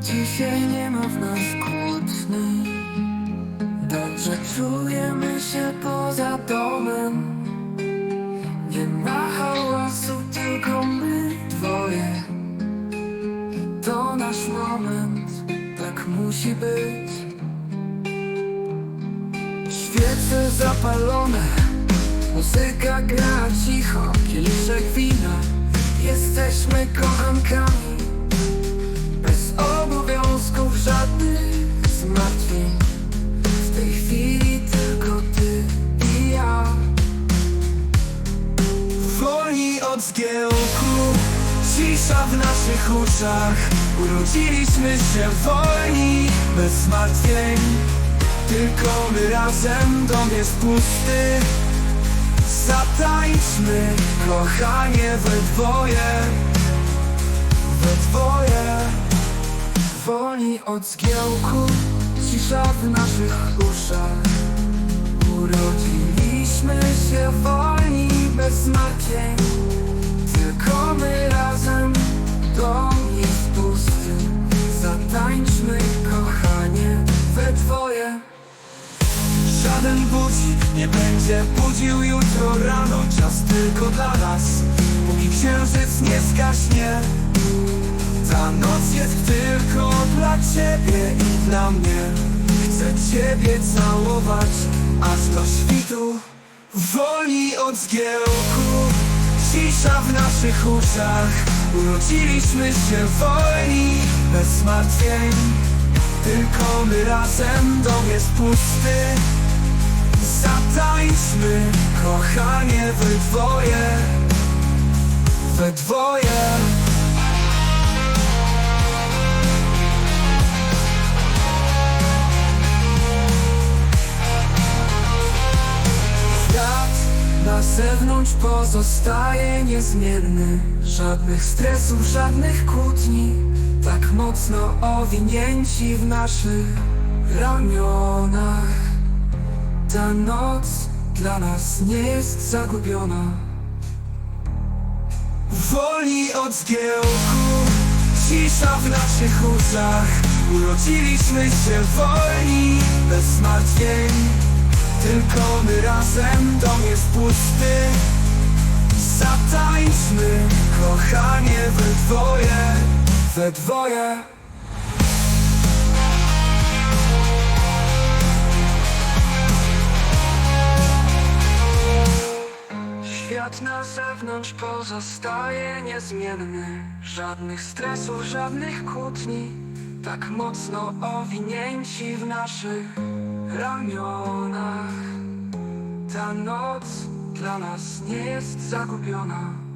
Dzisiaj nie ma w nas kłótni. Dobrze czujemy się poza domem. Nie ma hałasu, tylko my dwoje. To nasz moment, tak musi być. Świece zapalone Muzyka gra cicho, kieliszek wina. Jesteśmy kochankami Cisza w naszych uszach. Urodziliśmy się wolni Bez zmartwień. Tylko my razem Dom jest pusty. Zatańczmy Kochanie we dwoje. We dwoje. Wolni od zgiełku Cisza w naszych uszach. Urodziliśmy Żaden budzik nie będzie budził jutro rano Czas tylko dla nas, póki księżyc nie zgaśnie Ta noc jest tylko dla ciebie i dla mnie. Chcę ciebie całować aż do świtu. Wolni od zgiełku, cisza w naszych uszach. Urodziliśmy się wolni, bez zmartwień. Tylko my razem, dom jest pusty Zatańczmy, kochanie, we dwoje. We dwoje. Świat na zewnątrz pozostaje niezmienny. Żadnych stresów, żadnych kłótni. Tak mocno owinięci w naszych ramionach. Ta noc dla nas nie jest zagubiona. Wolni od zgiełku, cisza w naszych uszach. Urodziliśmy się wolni, bez zmartwień. Tylko my razem, dom jest pusty. Zatańczmy, kochanie, we dwoje We dwoje Świat na zewnątrz pozostaje niezmienny. Żadnych stresów, żadnych kłótni. Tak mocno owinięci w naszych ramionach. Ta noc dla nas nie jest zagubiona